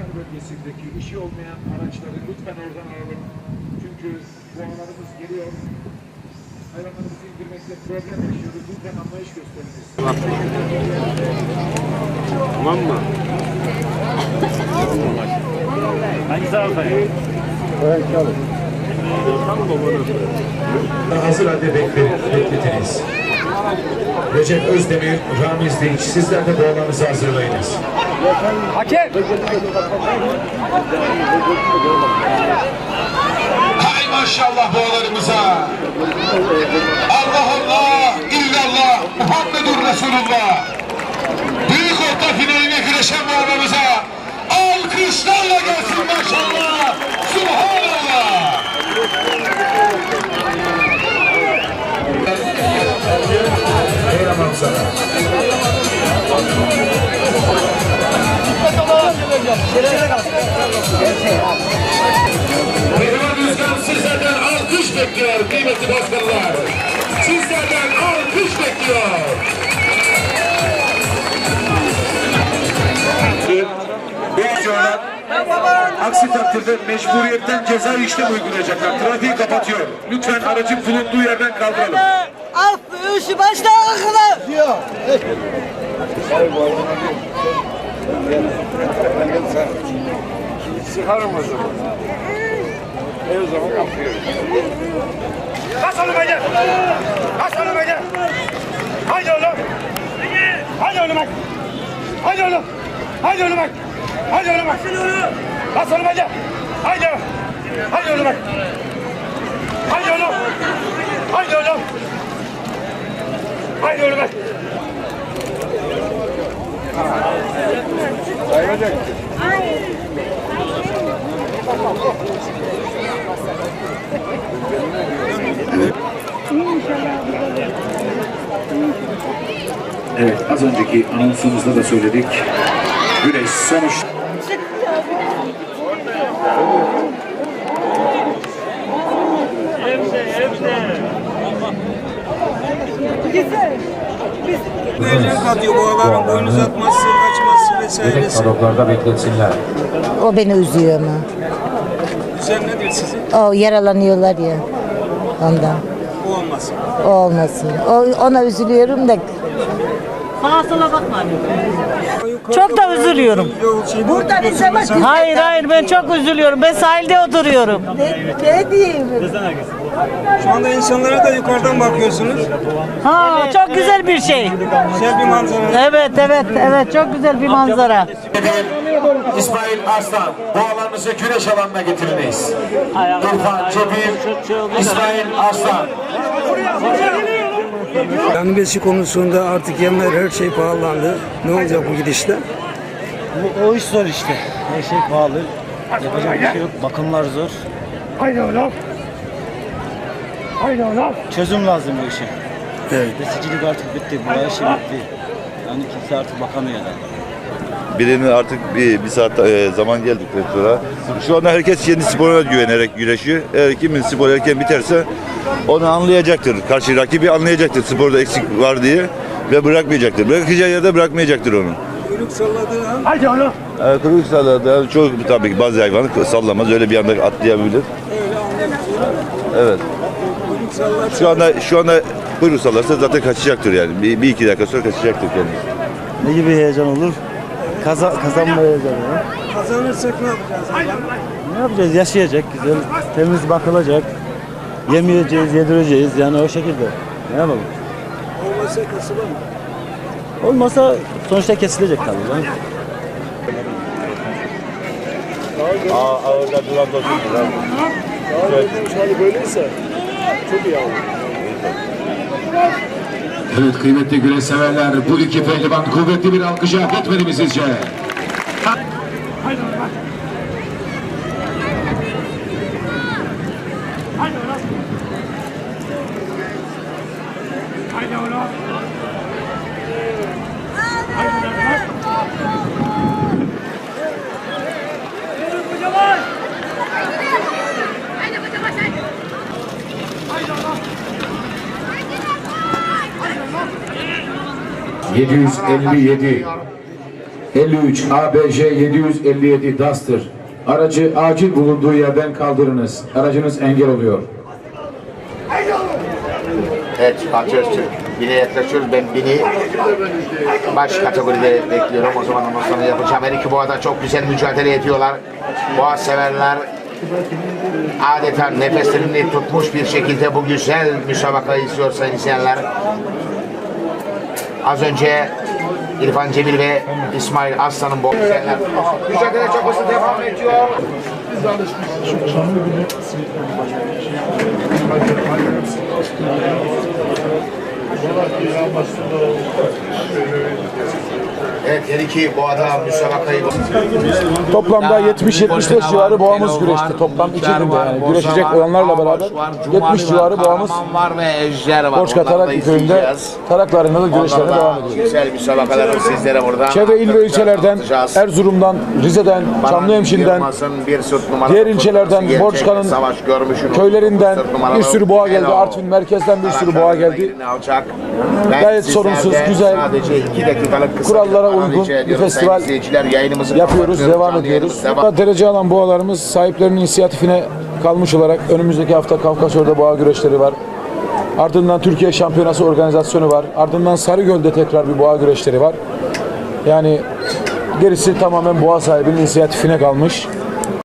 Yeter bölgesindeki işi olmayan araçları lütfen oradan alalım. Çünkü boğalarımız geliyor. Hayvanlarımızı indirmekte problem yaşıyoruz. Lütfen anlayış gösteriniz. Tamam mı? Hangi tarafa? Hazır halde bekle- bekletiniz. Recep Özdemir, Ramiz Dinç, sizler de boğalarınızı hazırlayınız. Hay maşallah boğalarımıza. Allah Allah, illallah, Muhammedur Resulullah. Büyük orta finaline güreşen boğalarımıza alkışlarla gelsin maşallah. Subhanallah. Pehlivan Rüzgar sizlerden alkış bekliyor kıymetli başkanlar. Sizlerden alkış bekliyor. Bu videolar aksi takdirde mecburiyetten ceza işlem uygulayacaklar. Trafiği kapatıyor. Lütfen aracın bulunduğu yerden kaldıralım. Af işi başta akıllı. Diyor. Sıkarım o zaman. E o zaman kapıyorum. Bas oğlum hadi. Bas oğlum hadi. Haydi oğlum. Haydi oğlum bak. Haydi oğlum. Haydi oğlum bak. Haydi oğlum bak. Bas oğlum hadi. Haydi. Haydi oğlum bak. Haydi oğlum. Haydi oğlum. Haydi oğlum bak. Evet, az önceki anonsumuzda da söyledik. Güneş sonuç Heyecan katıyor boğaların boyun uzatması, kaçması vesairesi. Taraflarda bekletsinler. O beni üzüyor ama. Sen ne diyor sizin? O yaralanıyorlar ya. Ondan. O olmasın. O olmasın. O, ona üzülüyorum da. Çok da üzülüyorum. Buradan izlemek Hayır hayır ben çok üzülüyorum. Ben sahilde oturuyorum. ne, ne diyeyim? Şu anda insanlara da yukarıdan bakıyorsunuz. Ha çok güzel bir şey. Güzel bir manzara. Evet evet evet çok güzel bir manzara. İsmail Arslan, boğalarınızı güneş alanına getiriniz. Tufan Cebir, İsmail Arslan. Besi konusunda artık yemler her şey pahalandı. Ne olacak bu gidişle? Bu, o iş zor işte. Her şey pahalı. Yapacak bir şey yok. Bakımlar zor. Haydi oğlum. Haydi oğlum. Çözüm lazım bu işe. Evet. Besicilik artık bitti. Bu her şey bitti. Yani kimse artık bakamıyor yani. Birinin artık bir, bir saat e, zaman geldi sonra. Şu anda herkes kendi sporuna güvenerek güreşiyor. Eğer kimin spor erken biterse onu anlayacaktır. Karşı rakibi anlayacaktır sporda eksik var diye ve bırakmayacaktır. Bırakacağı yerde bırakmayacaktır onu. Kuyruk salladığı an Haydi oğlum. E, kuyruk sallada çok tabii ki bazı hayvanı sallamaz. Öyle bir anda atlayabilir. öyle. Evet. Kuyruk sallar. Şu anda şu anda kuyruk sallarsa zaten kaçacaktır yani. Bir, bir iki dakika sonra kaçacaktır kendisi. Ne gibi heyecan olur? Kaza, kazanma heyecanı. ya. Kazanırsak ne yapacağız? Ne yapacağız? Yaşayacak güzel. Temiz bakılacak. Yemeyeceğiz, yedireceğiz. Yani o şekilde. Ne yapalım? Olmazsa kasıla mı? Olmasa sonuçta kesilecek tabii. canım. Aa, ağırda duran dostumdur abi. Evet kıymetli güreş severler, bu iki pehlivan kuvvetli bir alkışa hak etmedi mi sizce? Haydi. Haydi 757 53 ABJ 757 Duster. Aracı acil bulunduğu yerden kaldırınız. Aracınız engel oluyor. Evet Fatih Öztürk. Bine yaklaşıyoruz. Ben bini baş kategoride bekliyorum. O zaman ondan sonra yapacağım. Her iki boğada çok güzel mücadele ediyorlar. Boğa severler adeta nefeslerini tutmuş bir şekilde bu güzel müsabakayı izliyor sayın izleyenler. Az önce İrfan Cemil ve İsmail Aslan'ın izleyenler. Mücadele hızlı devam ediyor. Evet her iki boğada müsabakayı Toplamda 70-75 civarı boğamız güreşti. Toplam iki günde yani. Güreşecek olanlarla beraber 70 civarı boğamız var ve ejder var. Borçka Onları da Tarak köyünde taraklarında da güreşlerine devam ediyor. Güzel müsabakaları sizlere burada Çevre il ve ilçelerden. Erzurum'dan, Rize'den, Çamlıhemşin'den, diğer ilçelerden. Borçka'nın köylerinden bir sürü boğa geldi. Artvin merkezden bir sürü boğa geldi. Alacak. Ben Gayet sorunsuz, güzel, Sadece iki dakikalık kısa kurallara uygun bir festival yapıyoruz, devam ediyoruz. devam derece alan boğalarımız sahiplerinin inisiyatifine kalmış olarak önümüzdeki hafta Kafkasor'da boğa güreşleri var. Ardından Türkiye Şampiyonası organizasyonu var. Ardından Sarıgöl'de tekrar bir boğa güreşleri var. Yani gerisi tamamen boğa sahibinin inisiyatifine kalmış.